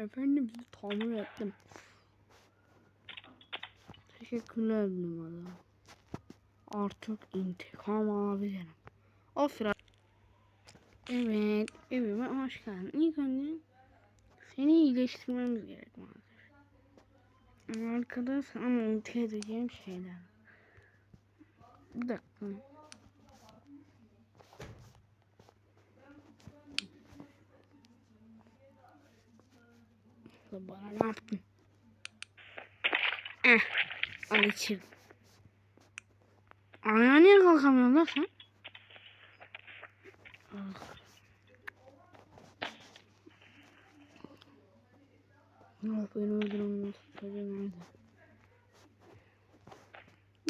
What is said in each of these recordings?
Efendim sizi tamir ettim. Teşekkürler numara. Artık intikam alabilirim. O sıra. Evet, evime hoş geldin. İlk önce seni iyileştirmemiz gerek maalesef. Arkada sana monte edeceğim şeyler. Bir dakika. Ya Bana ne yaptın? Eh, al içim. Ayağa niye kalkamıyorsun lan sen? Ah. Yok beni. Çocuğum nerede?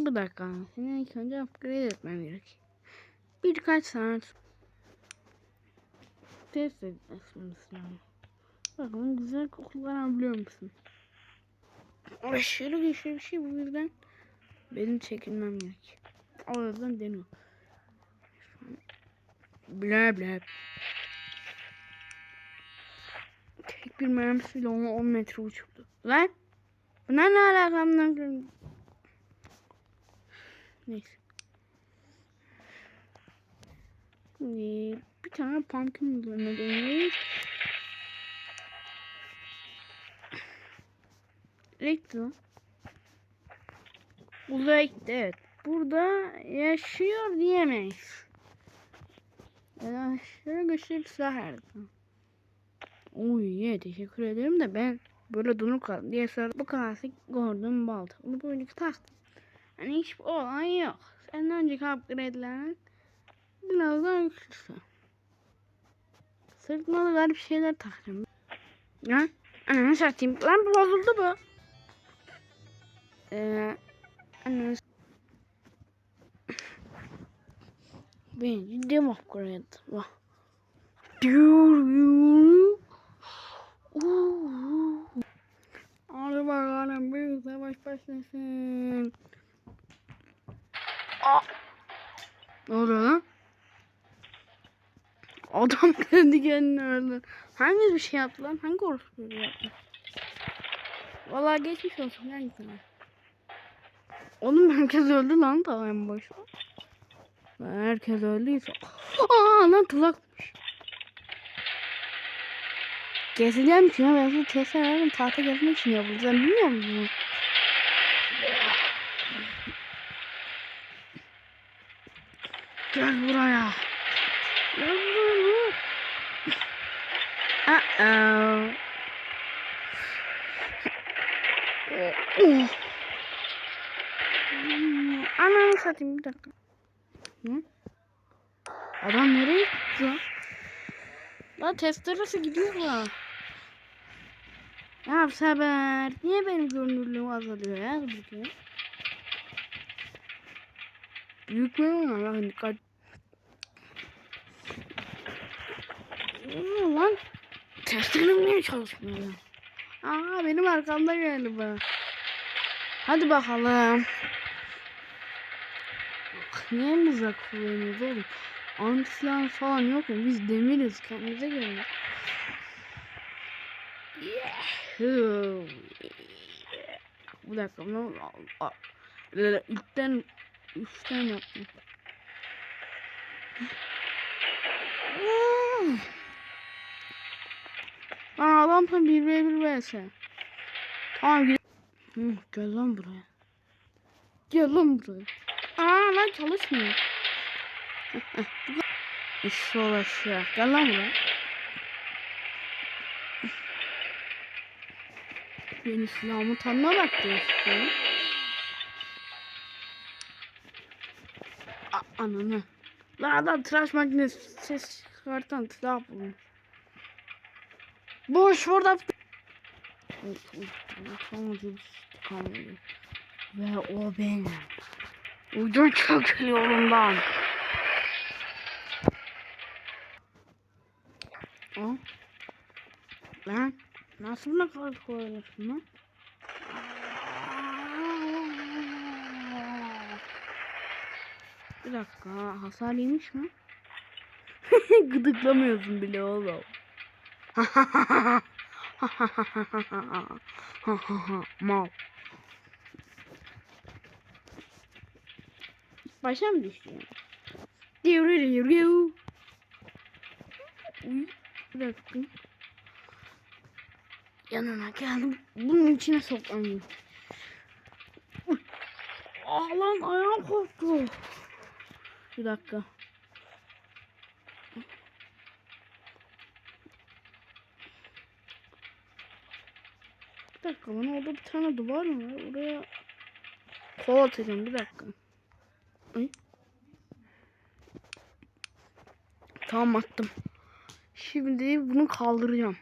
Bir dakika. Seni ilk önce upgrade etmem gerek. Birkaç saat test etmemiz lazım. Bakalım güzel kokular alabiliyor musun? Aşırı güçlü bir şey bu yüzden benim çekilmem gerek. O yüzden deniyor. Bla bla. Tek bir mermisiyle ona 10 metre uçurdu. Lan! Buna ne alakamdan? Neyse. Şimdi bir tane pumpkin üzerine dönüyoruz. Reklam. Uzaya evet. Burada yaşıyor diyemeyiz. Ya şöyle güçlü zaman. Oy ye teşekkür ederim de ben böyle donuk kaldım diye sonra bu klasik gördüm balta. Bunu böyle taktım. Hani hiçbir olay yok. Senden önceki upgrade'lerin biraz daha güçlüsü. Sırtına da garip şeyler takacağım. Ya ananı satayım. Lan bozuldu bu. Ben ciddi upgrade. Vah. Hadi bakalım büyük savaş başlasın. Ne oluyor lan? Adam kendi kendine öldü. Hangi bir şey yaptı lan? Hangi orospu bir yaptı? Vallahi geçmiş olsun lan sana. Oğlum herkes öldü lan tamam boş ver. Herkes öldüyse. Aa lan tuzakmış. Gezeceğim için ya ben bu testlerden tahta gezmek için. Sen bilmiyor musun? bunu? Gel buraya. Gel buraya. Uh-oh. Oh. Hmm, Ananı satayım bir dakika. Hı? Adam nereye gitti lan? Testeresi gidiyor ya. Ya Saber, niye benim görünürlüğüm azalıyor ya? Büyük mü var lan dikkat. Lan? Testerim niye çalışmıyor ya? Aa benim arkamda galiba. Hadi bakalım. Niye mızrak kullanıyoruz oğlum? Antisilahın falan yok mu? Biz demiriz. Kendimize. Yahoo. Bir dakika. Ne Aa, İlkten üstten yaptım. Aa tam 1 v 1 vs. Tamam gel. Hı, gel lan buraya. Gel lan buraya. Aa lan çalışmıyor. İşte ulaşıyor. Gel lan buraya. Yeni silahımı tanına bak diyorsun. Ananı. Lan adam tıraş makinesi ses çıkartan silah bulmuş. Boş burada. Ve o benim. Ucun çöküyorum lan. O. Lan nasıl ne kadar koyuyorsun lan? Bir dakika hasar yemiş mi? Gıdıklamıyorsun bile oğlum. Mal. Başa mı düştü? Diyor Bir dakika. Yanına geldim. Bunun içine soklandım. Ah lan ayağım koptu. Bir dakika. Bir dakika lan orada bir tane duvar mı var? Oraya kol atacağım bir dakika. Ay. Tamam attım. Şimdi bunu kaldıracağım.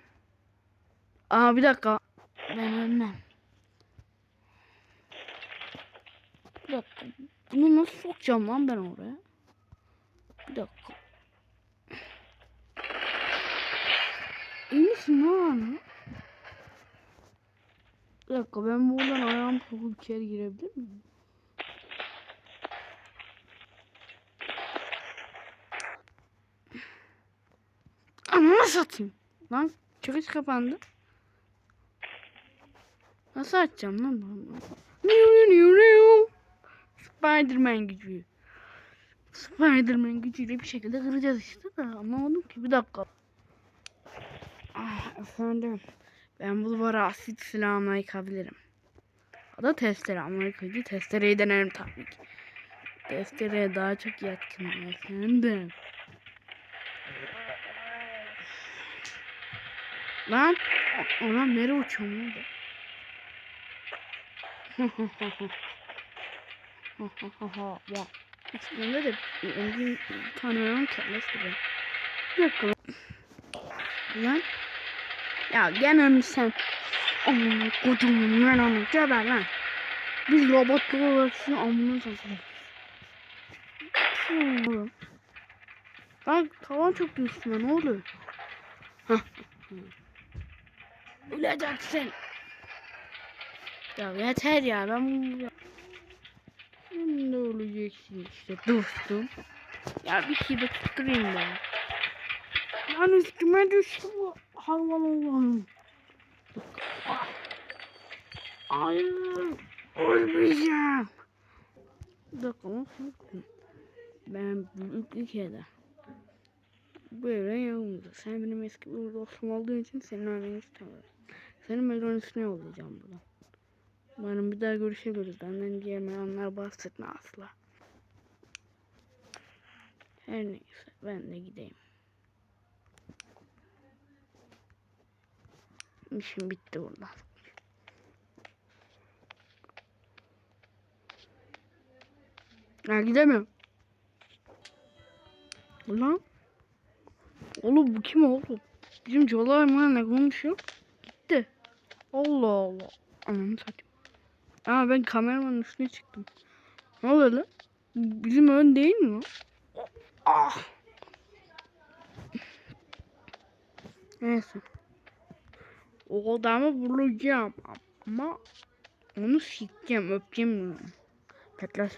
Aa bir dakika. Ben ölmem. Bir dakika. Bunu nasıl sokacağım lan ben oraya? Bir dakika. İyi misin lan? Bir dakika ben buradan ayağımı sokup içeri girebilir miyim? Ama satayım. Lan çıkış kapandı. Nasıl açacağım lan bunu? Spiderman gücü. Spiderman gücüyle bir şekilde kıracağız işte de anlamadım ki bir dakika. Ah efendim. Ben bu duvara asit silahımla yıkabilirim. O da testere ama yıkıcı testereyi denerim tabii ki. Testereye daha çok yatkınım efendim. Lan. Ulan nereye uçuyorum lan ya. De bir engin tanıyorum kellesi gibi. Dakika lan. Lan. Ya gene sen? Aman kodumun lan onu geber lan. Biz robotlar olarak sizin amına satıyoruz. Lan tavan çok üstüme ne oluyor? Hah. Öleceksin. Ya yeter ya ben de öleceksin işte dostum. Ya bir şey de tutturayım ben. Lan üstüme düştü bu hayvan Allah'ım. Hayır. Ölmeyeceğim. Bir? Ben büyük ülkede. Böyle yanımda. Sen benim eski bir dostum olduğun için senin ölmeni istemiyorum. Senin mezarın üstüne yollayacağım buradan. Umarım bir daha görüşebiliriz. Benden gelmeyenler bahsetme asla. Her neyse ben de gideyim. İşim bitti burada. Ya gidemiyorum. Ulan. Oğlum bu kim oğlum? Bizim Colay mı ne konuşuyor? Allah Allah. Ananı satayım. Aa ben kameramanın üstüne çıktım. Ne oluyor lan? Bizim ön değil mi? Ah. Neyse. O adamı bulacağım ama onu sikeceğim öpeceğim. Bekler.